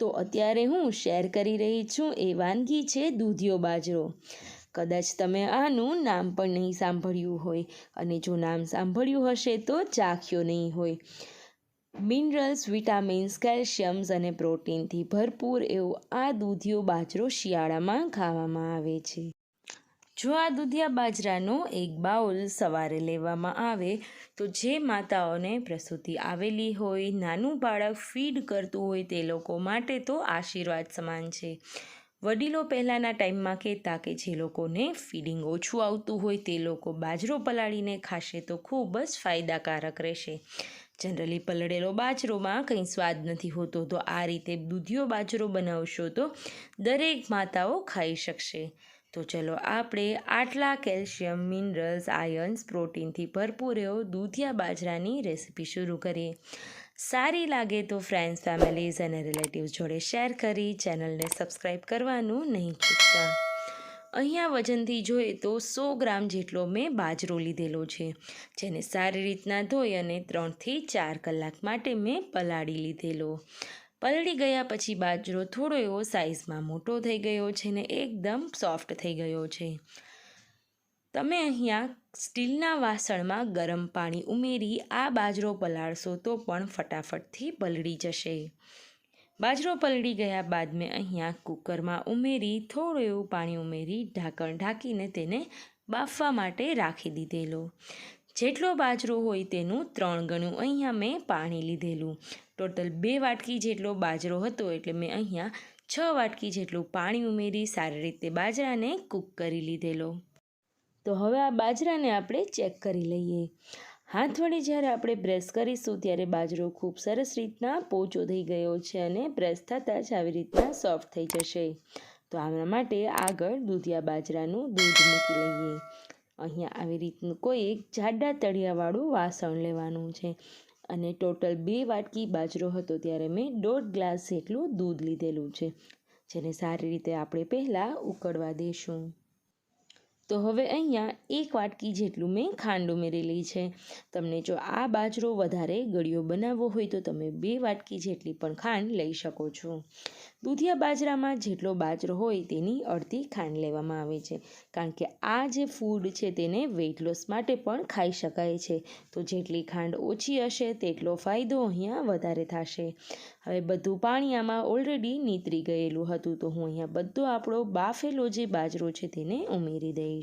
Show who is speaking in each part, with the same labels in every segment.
Speaker 1: તો અત્યારે હું શેર કરી રહી છું એ વાનગી છે દૂધિયો બાજરો. કદાચ તમે આનું નામ પણ નહીં સાંભળ્યું હોય અને જો નામ સાંભળ્યું હશે તો ચાખ્યો નહીં હોય. મિનરલ્સ, વિટામિન્સ, કેલ્શિયમ્સ અને પ્રોટીનથી ભરપૂર એવો આ દૂધિયો બાજરો શિયાળામાં ખાવામાં આવે છે. જો આ દૂધિયા બાજરાનો એક બાઉલ સવારે લેવામાં આવે, તો જે માતાઓને પ્રસૂતિ આવેલી હોય, નાનું બાળક ફીડ કરતું હોય તે લોકો માટે તો આશીર્વાદ સમાન છે. વડીલો પહેલાંના ટાઈમમાં કહેતા કે જે લોકોને ફીડિંગ ઓછું આવતું હોય તે લોકો બાજરો પલાળીને ખાશે તો ખૂબ જ ફાયદાકારક રહેશે. જનરલી પલળેલો બાજરોમાં કંઈ સ્વાદ નથી હોતો, તો આ રીતે દૂધિયો બાજરો બનાવશો તો દરેક માતાઓ ખાઈ શકશે. તો ચલો આપણે આટલા કેલ્શિયમ, મિનરલ્સ, આયન્સ, પ્રોટીનથી ભરપૂર એવો દૂધિયા બાજરાની રેસીપી શરૂ કરીએ. સારી લાગે તો ફ્રેન્ડ્સ ફેમિલીઝ અને રિલેટિવ્સ જોડે શેર કરી ચેનલને સબસ્ક્રાઈબ કરવાનું નહીં ચૂકતા અહીંયા વજનથી જોઈએ તો સો ગ્રામ જેટલો મેં બાજરો લીધેલો છે, જેને સારી રીતના ધોઈ અને ત્રણથી ચાર કલાક માટે મેં પલાળી લીધેલો. પલળી ગયા પછી બાજરો થોડો એવો સાઇઝમાં મોટો થઈ ગયો છે ને એકદમ સોફ્ટ થઈ ગયો છે. તમે અહીંયા સ્ટીલના વાસણમાં ગરમ પાણી ઉમેરી આ બાજરો પલાળશો તો પણ ફટાફટથી પલળી જશે. બાજરો પલળી ગયા બાદ મેં અહીંયા કુકરમાં ઉમેરી થોડું એવું પાણી ઉમેરી ઢાંકણ ઢાંકીને તેને બાફવા માટે રાખી દીધેલો. જેટલો બાજરો હોય તેનું ત્રણ ગણું અહીંયા મેં પાણી લીધેલું. ટોટલ બે વાટકી જેટલો બાજરો હતો એટલે મેં અહીંયા છ વાટકી જેટલું પાણી ઉમેરી સારી રીતે બાજરાને કૂક કરી લીધેલો. તો હવે આ બાજરાને આપણે ચેક કરી લઈએ. હાથ વડે જ્યારે આપણે પ્રેસ કરીશું ત્યારે બાજરો ખૂબ સરસ રીતના પોચો થઈ ગયો છે અને પ્રેસ થતાં જ આવી રીતના સોફ્ટ થઈ જશે. તો આના માટે આગળ દૂધિયા બાજરાનું દૂધ મૂકી લઈએ. અહીંયા આવી રીતનું કોઈ એક જાડા તળિયાવાળું વાસણ લેવાનું છે. અને ટોટલ બે વાટકી બાજરો હતો ત્યારે મેં દોઢ ગ્લાસ જેટલું દૂધ લીધેલું છે, જેને સારી રીતે આપણે પહેલાં ઉકળવા દઈશું તો હવે અહીંયા એક વાટકી જેટલું મેં ખાંડ ઉમેરેલી છે. તમને જો આ બાજરો વધારે ગળ્યો બનાવવો હોય તો તમે બે વાટકી જેટલી પણ ખાંડ લઈ શકો છો. દૂધિયા બાજરામાં જેટલો બાજરો હોય તેની અડધી ખાંડ લેવામાં આવે છે. કારણ કે આ જે ફૂડ છે તેને વેઇટ લોસ માટે પણ ખાઈ શકાય છે. તો જેટલી ખાંડ ઓછી હશે તેટલો ફાયદો અહીંયા વધારે થશે. હવે બધું પાણી આમાં ઓલરેડી નીતરી ગયેલું હતું. તો હું અહીંયા બધો આપણો બાફેલો જે બાજરો છે તેને ઉમેરી દઈશ.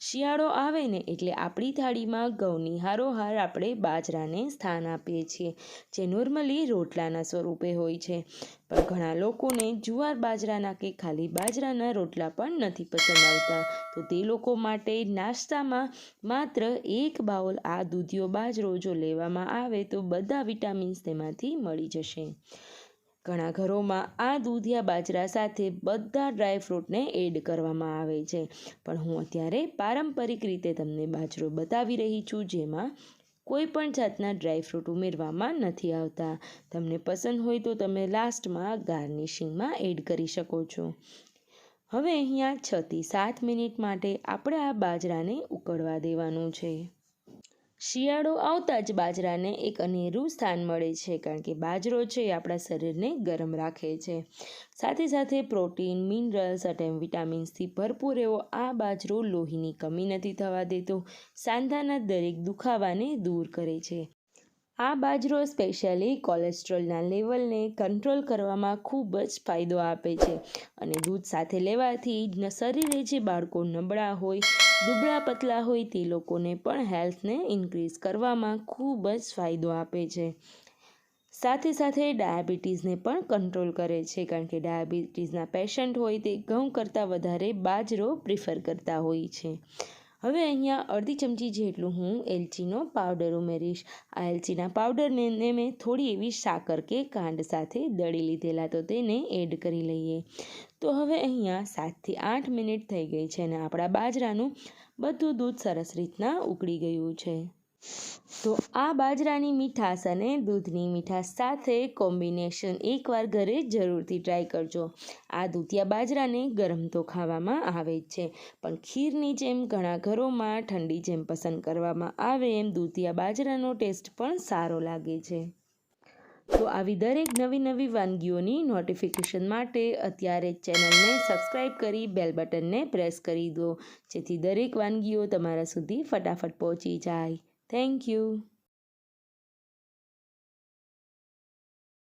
Speaker 1: શિયાળો આવે ને એટલે આપણી થાળીમાં ઘઉંની હારોહાર આપણે બાજરાને સ્થાન આપીએ છીએ, જે નોર્મલી રોટલાના સ્વરૂપે હોય છે. પણ ઘણા લોકોને જુવાર બાજરાના કે ખાલી બાજરાના રોટલા પણ નથી પસંદ આવતા. તો તે લોકો માટે નાસ્તામાં માત્ર એક બાઉલ આ દૂધિયો બાજરો જો લેવામાં આવે તો બધા વિટામિન્સ તેમાંથી મળી જશે. ઘણા ઘરોમાં આ દૂધિયા બાજરા સાથે બધા ડ્રાયફ્રૂટને એડ કરવામાં આવે છે. પણ હું અત્યારે પારંપરિક રીતે તમને બાજરો બતાવી રહી છું જેમાં કોઈ પણ જાતના ડ્રાયફ્રૂટ ઉમેરવામાં નથી આવતા. તમને પસંદ હોય તો તમે લાસ્ટમાં ગાર્નિશિંગમાં એડ કરી શકો છો. હવે અહીંયા છથી સાત મિનિટ માટે આપણે આ બાજરાને ઉકળવા દેવાનું છે. શિયાળો આવતા જ બાજરાને એક અનેરું સ્થાન મળે છે, કારણ કે બાજરો છે એ આપણા શરીરને ગરમ રાખે છે. સાથે સાથે પ્રોટીન, મિનરલ્સ અને વિટામિન્સથી ભરપૂર એવો આ બાજરો લોહીની કમી નથી થવા દેતો, સાંધાના દરેક દુખાવાને દૂર કરે છે. આ બાજરો સ્પેશિયલી કોલેસ્ટ્રોલના લેવલને કંટ્રોલ કરવામાં ખૂબ જ ફાયદો આપે છે અને દૂધ સાથે લેવાથી શરીરે જે બાળકો નબળા હોય, દુબળા પતલા હોય તે લોકોને પણ હેલ્થને ઇન્ક્રીઝ કરવામાં ખૂબ જ ફાયદો આપે છે. સાથે સાથે ડાયાબિટીસને પણ કંટ્રોલ કરે છે કારણ કે ડાયાબિટીસના પેશન્ટ હોય તે ઘઉં કરતાં વધારે બાજરો પ્રિફર કરતા હોય છે. હવે અહીંયા અડધી ચમચી જેટલું હું એલચીનો પાવડર ઉમેરીશ. આ એલચીના પાવડરને મેં થોડી એવી સાકર કે કાંડ સાથે દળી લીધેલા તો તેને એડ કરી લઈએ. તો હવે અહીંયા સાતથી આઠ મિનિટ થઈ ગઈ છે અને આપણા બાજરાનું બધું દૂધ સરસ રીતના ઉકળી ગયું છે. તો આ બાજરાની મીઠાશ અને દૂધની મીઠાશ સાથે કોમ્બિનેશન એકવાર ઘરે જરૂરથી ટ્રાય કરજો. આ દૂધિયા બાજરાને ગરમ તો ખાવામાં આવે જ છે, પણ ખીરની જેમ ઘણા ઘરોમાં ઠંડી જેમ પસંદ કરવામાં આવે એમ દૂધિયા બાજરાનો ટેસ્ટ પણ સારો લાગે છે. તો આવી દરેક નવી નવી વાનગીઓની નોટિફિકેશન માટે અત્યારે ચેનલને સબસ્ક્રાઈબ કરી બેલ બટનને પ્રેસ કરી દો, જેથી દરેક વાનગીઓ તમારા સુધી ફટાફટ પહોંચી જાય. Thank you.